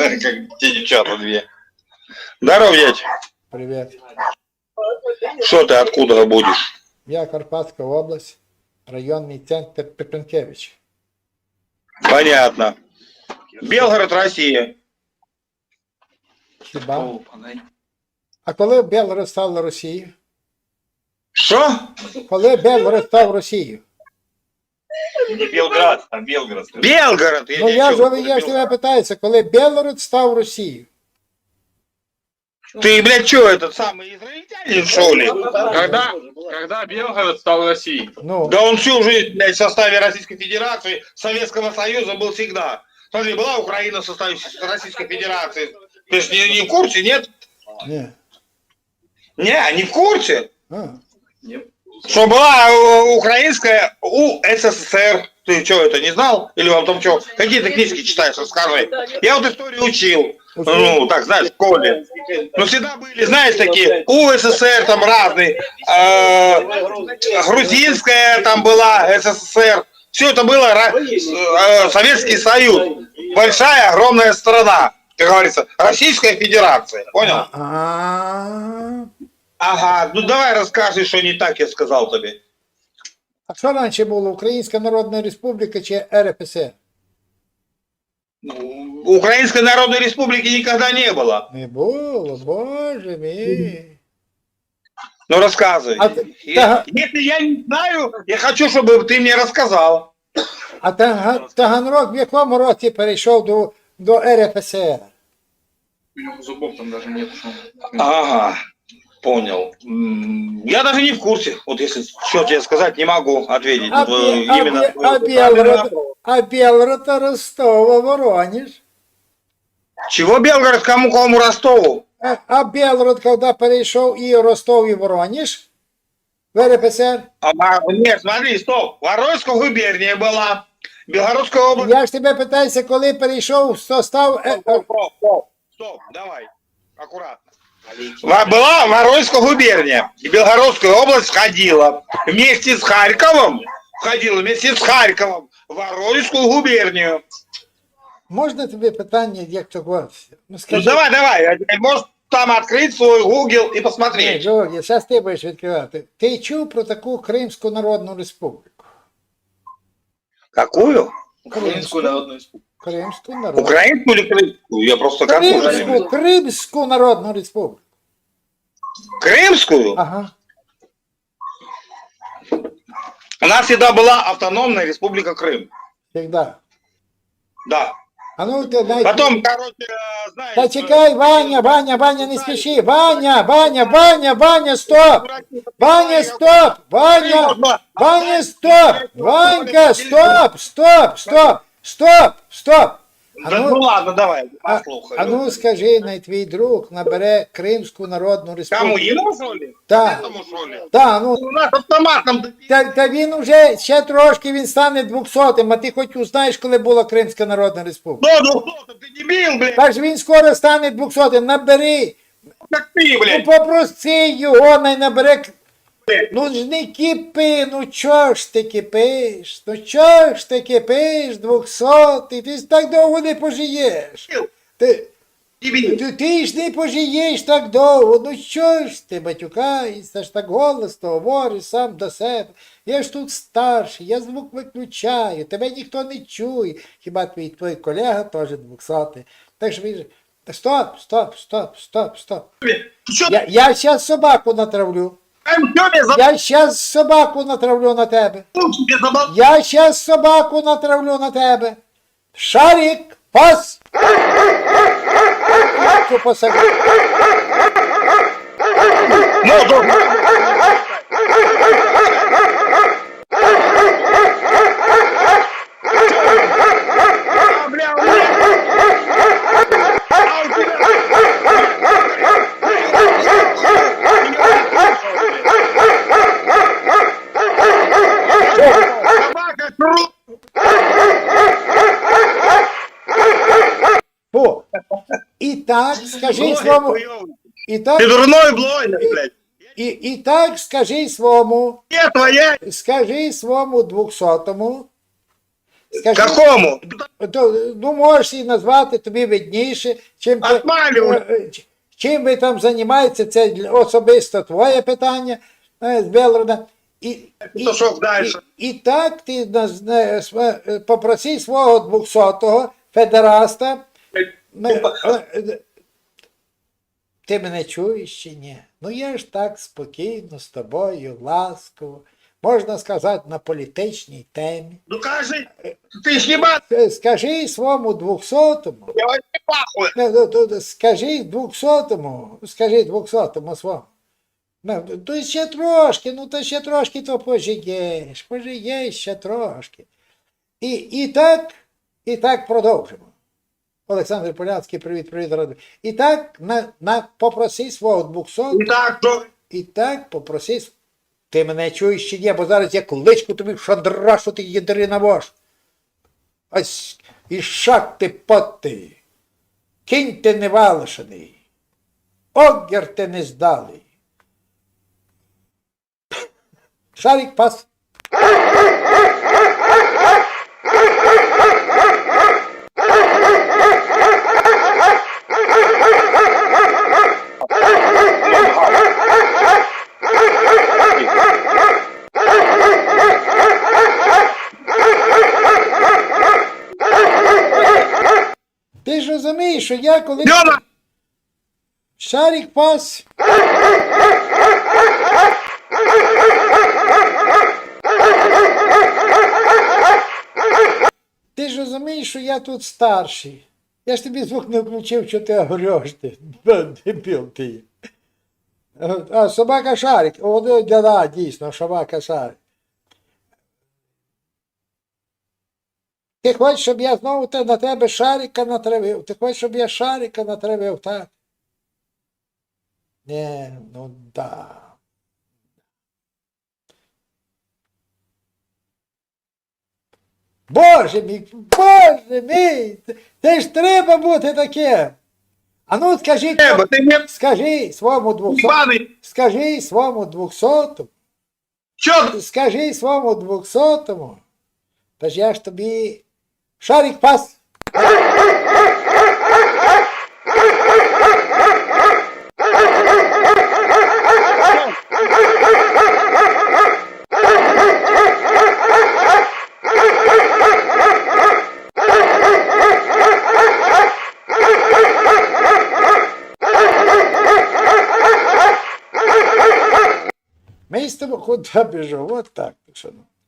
Как те девчата две. Здорово, дядь. Привіт. Что ты, откуда будешь? Я Карпатська область, районний центр Пепенкевич. Понятно. Белгород, Россия. Хіба? А коли Белгород став Росією? Что? Коли Белгород став Росією? Не Белград, а Белгород. Белгород. Ну не я ж, чё, я ж тебе питаюся, коли Белгород став Росією? Ты, блядь, что, этот самый израильтянин, что ли? Когда, когда Белгород стал Россией? Ну, Да он всю жизнь, блядь, в составе Российской Федерации, Советского Союза был всегда. Смотри, была Украина в составе Российской Федерации. Ты же не, не в курсе, нет? ні. Не, не в курсе. А, Что была э, украинская УССР. Ты что, это не знал? Или вам там что? Какие-то книжки читаешь, расскажи. Я вот историю учил. Ну, так, знаешь, в школе. Но всегда были, знаешь, такие УССР там разные. э, грузинская там была, СССР. Все это было э, Советский Союз. Большая, огромная страна. Как говорится, Российская Федерация. Понял? а, Ага, ну давай расскажи, что не так я сказал тебе. а що раніше було? Українська Народна Республіка чи РФСР? Украинской Народной Республики никогда не было. Не було, боже мій. Ну рассказывай. А ты- Е- да. Если я не знаю, я хочу, чтобы ты мне рассказал. А Тага- Таганрог в якому році перейшов до, до РФСР? У него зубов там даже нет. Ага, Понял. Я даже не в курсе. Вот если что тебе сказать, не могу ответить. А, Вот, э, Бе- а, именно. Бе- а Белгород, а Белгород Ростова, Воронеж. Чего Белгород кому кому Ростову? А, а Белгород, когда перейшов і Ростов, і Воронеж в РФСР, А, а, нет, смотри, стоп. Воронская губерния была. Белгородская область. я ж тебе питаюся, коли перейшов в состав... е, е, Стоп, стоп, стоп, стоп, давай, аккуратно Ва- Была Воронская губерния, и Белгородская область входила вместе с Харьковом, входила вместе с Харьковом в Воронежскую губернию. Можна тобі питання, як того? Ну Ну скажи, давай, давай, а теперь можешь там открыть свой Google и Ні, посмотреть. Георгій, зараз ти будеш відкривати. Ти чув про таку Кримську Народну Республіку? Какую? Украинскую народную республику. Кримську Народну Украинскую или крымскую? Я просто какую Кримську, Кримську Народну Республіку. Крымскую? Ага. У нас всегда была автономная республика Крым. Всегда. Да. А ну ти навіть... Потом, короче, э, знаешь... Та чекай, Ваня, Ваня, Ваня, не спіши. Ваня, Ваня, Ваня, Ваня, стоп! Ваня, стоп! Ваня! Ваня, стоп! Ванька, стоп! Стоп! Стоп! Стоп! Стоп! А Да, ну ну, ладно, давай, а, послухаю. а ну скажи, най твій друг набере Кримську Народну Кому, Республіку. ему, что ли? Так, Этому, что ли? так, ну У нас автоматом Та, та він уже ще трошки він стане двохсотим, а ти хоч узнаєш, коли була Кримська Народна Республіка. Ну, ну, кто ты дебил, блядь, Так ж він скоро стане двохсотим, набери. как ты, Ну блядь. попроси його, най набере. Ну ж не кипи, ну чого ж ти кипиш? Ну чого ж ти кипиш, двохсотий, ти ж так довго не пожиєш. Ти, ти, ти ж не пожиєш так довго, ну що ж ти батюкаєшся, ж так голосно говориш сам до себе. Я ж тут старший, я звук виключаю, тебе ніхто не чує. Хіба твій твій колега теж двохсотий. Так що він же. Стоп, стоп, стоп, стоп, стоп. Я зараз собаку натравлю. За Я щас собаку натравлю на тебе. Я щас собаку натравлю на тебе. Шарик, пас! Хочу посадити. Ну, ну, А, бля, у меня- А, у тебя- Собака, кру- Фу. І так скажи своєму. Хуёвый. І так, Ты дурной блогер, блядь. і, і так скажи своєму. Я твоя. Скажи своєму двохсотому. Скажи, Какому? то, ну можеш її назвати, тобі видніше, чим ти, Отмалюй. е, е, ч- чим ви там займаєтеся, це для- особисто твоє питання е, з Белгорода. І, і, То що далі? і, і так ти наз- не, св- е, попроси свого 200-го федераста. Ме- е, е, Ти мене чуєш чи ні? Ну я ж так спокійно з тобою, ласково, можна сказати, на політичній темі. Ну кажи, ти ж їбать, Е, Скажи своєму 200-му, я вас не. Ну, ну, ну, Скажи двохсотому, скажи двохсотому своєму. Ну, то ще трошки, ну то ще трошки то пожиєш, пожиєш ще трошки. І, і так, і так продовжимо. Олександр Полянський, привіт, привіт, ради. І так на, на, попроси свого 200, І так, що? і так попроси. Ти мене чуєш чи ні, бо зараз я кличку тобі шандрашу ти єдри вож. Ось і шаг ти поти. Кінь ти не валишений. Огір ти не здалий. Шарик пас. Ти ж розумієш, що я коли Льома! шарик пас. Ти ж розумієш, що я тут старший. Я ж тобі звук не включив, що ти гореш ти. Дебіл ти. А собака шарик. О, да, да, да, дійсно, собака шарик. Ти хочеш, щоб я знову те- на тебе шарика натравив? Ти хочеш, щоб я шарика натравив, так? Не, ну да. Боже мій, Боже мій! це- Це ж треба бути таким. А ну скажи, Треба, ти не скажи своєму двохсотому, скажи своєму двохсотому, Що скажи своєму двохсотому, та ж я ж тобі Шарик, пас! Miejsce wokół bierze, вот так, шановні.